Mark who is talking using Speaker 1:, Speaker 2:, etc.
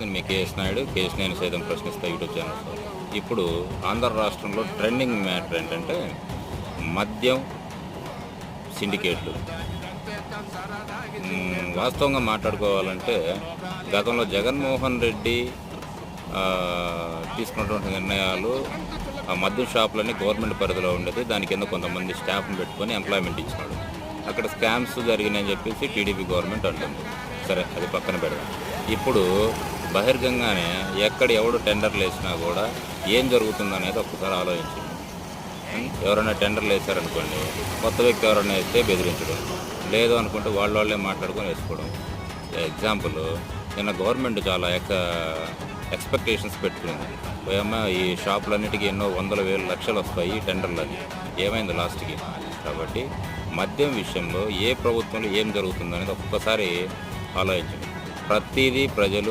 Speaker 1: నేను మీ KS Naidu KS నేను సైతం ప్రశ్నిస్తా యూట్యూబ్ ఛానల్ ఇప్పుడు ఆంధ్ర రాష్ట్రంలో ట్రెండింగ్ మ్యాటర్ ఏంటంటే మద్యం సిండికేట్లు. వాస్తవంగా మాట్లాడుకోవాలంటే గతంలో జగన్మోహన్ రెడ్డి తీసుకున్నటువంటి నిర్ణయాలు ఆ మద్యం షాపులన్నీ గవర్నమెంట్ పరిధిలో ఉండేది. దాని కింద కొంతమంది స్టాఫ్ని పెట్టుకొని ఎంప్లాయ్మెంట్ ఇచ్చినాడు. అక్కడ స్కామ్స్ జరిగినాయని చెప్పేసి టీడీపీ గవర్నమెంట్ అంటుంది. సరే అది పక్కన పెడదాం. ఇప్పుడు బహిర్గంగానే ఎక్కడ ఎవడు టెండర్లు వేసినా కూడా ఏం జరుగుతుందనేది ఒక్కసారి ఆలోచించండి. ఎవరైనా టెండర్లు వేశారనుకోండి కొత్త వ్యక్తి ఎవరైనా వేస్తే బెదిరించడం లేదు అనుకుంటే వాళ్ళ వాళ్ళే మాట్లాడుకొని వేసుకోవడం. ఎగ్జాంపుల్ నిన్న గవర్నమెంట్ చాలా ఎక్క ఎక్స్పెక్టేషన్స్ పెట్టుకుంది. ఏమో ఈ షాపులన్నిటికీ ఎన్నో వందల వేల లక్షలు వస్తాయి ఈ టెండర్లని. ఏమైంది లాస్ట్కి? కాబట్టి మద్యం విషయంలో ఏ ప్రభుత్వంలో ఏం జరుగుతుందనేది ఒక్కసారి ఆలోచించండి. ప్రతిదీ ప్రజలు